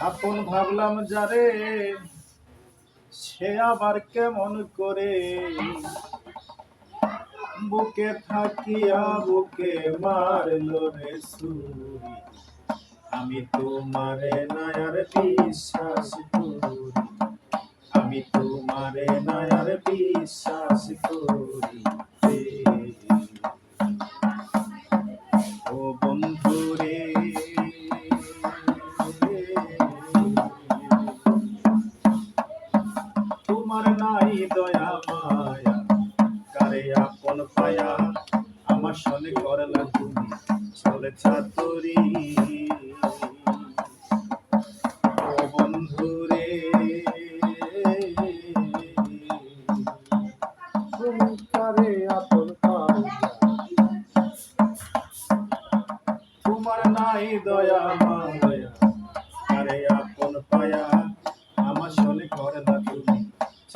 আপন ভাবলাম যারে সে আবার কেমন করে? বুকে থাকিয়া বুকে মারলো রে সুরি। আমি তোমারে নায়ার বিশ্বাস করি। আমি তোমারে নায়ার বিশ্বাস করি। দয়া মায়া কারে আপন পায়া, আমার সনে করলা তুমি চলে নাই দয়া মায়া আপন পায়া, আমার শোনে করে না তুমি।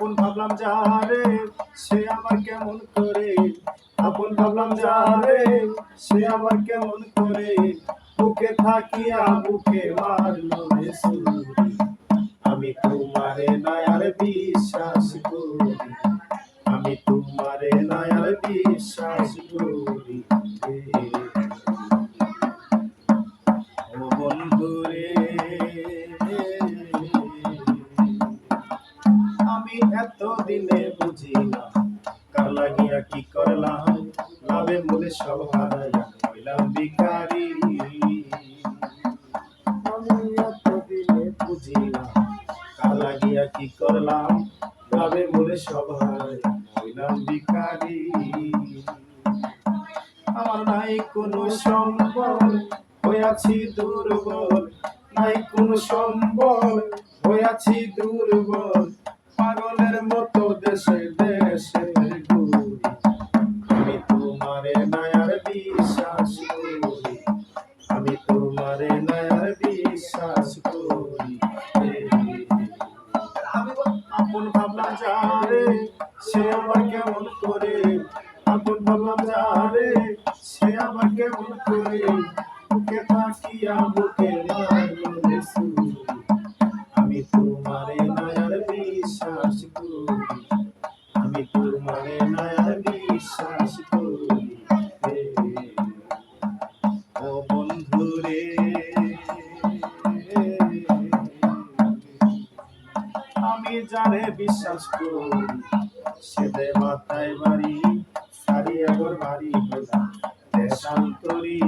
আপন ভাবলাম যারে সে আমার কেমন করে? আপন ভাবলাম যারে সে আমার কেমন করে? বুকে থাকিয়া বুকে মারলো আমি তোমারে নয়ার বিশ্বাস করি। আমি তোমারে নয়ার বিশ্বাস লাগিয়া কি করলাম? লাভে মূলে সব হারাইয়া হইলাম ভিখারি। আমি এত দিনে বুঝি না কার লাগিয়া কি করলাম? লাভে মূলে সব হারাইয়া হইলাম ভিখারি। আমার নাই কোনো সম্বল, হইয়াছি দুর্বল। নাই কোনো সম্বল, হইয়াছি দুর্বল। পাগলের ভাবলাম যারে সে আবার কেমন করে আপন ভাবলাম যারে সে আবার কেমন করে বুকে তাকিয়া বুকে। আমি তোমারে নয়ার বিশ্বাস করি, আমি তোমারে নায়ার যারে বিশ্বাস করি সে দে মাথায় বাড়ি, সারি আগর বাড়ি হলাম দেশান্তরি।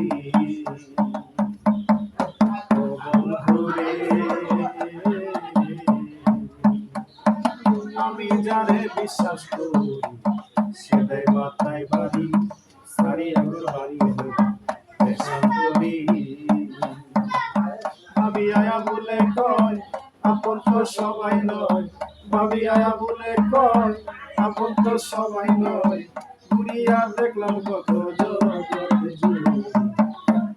আমি যারে বিশ্বাস করি সে মাথায় বাড়ি, সারি আগর বাড়ি হলাম দেশান্তরি। ভাবি আয়া বলে কয়, আপন তো সবাই নয় আয়া বলে কয়, আপন তো সবাই নয়। ঘুরিয়া দেখলাম কত।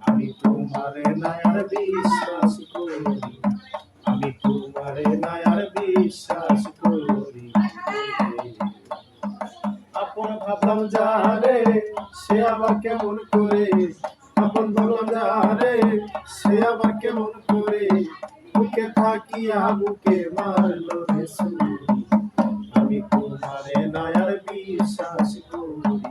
আমি তোমারে নায়ার বিশ্বাস করি। আমি তোমারে নায়ার বিশ্বাস করি। আপন ভাবলাম যারে সে আবার কেমন করে? আপন ভাবলাম যারে সে আবার কেমন করে? বুকে থাকিয়া বুকে মারলো রে আমি তোমারে নয়ার বিশ্বাস করি।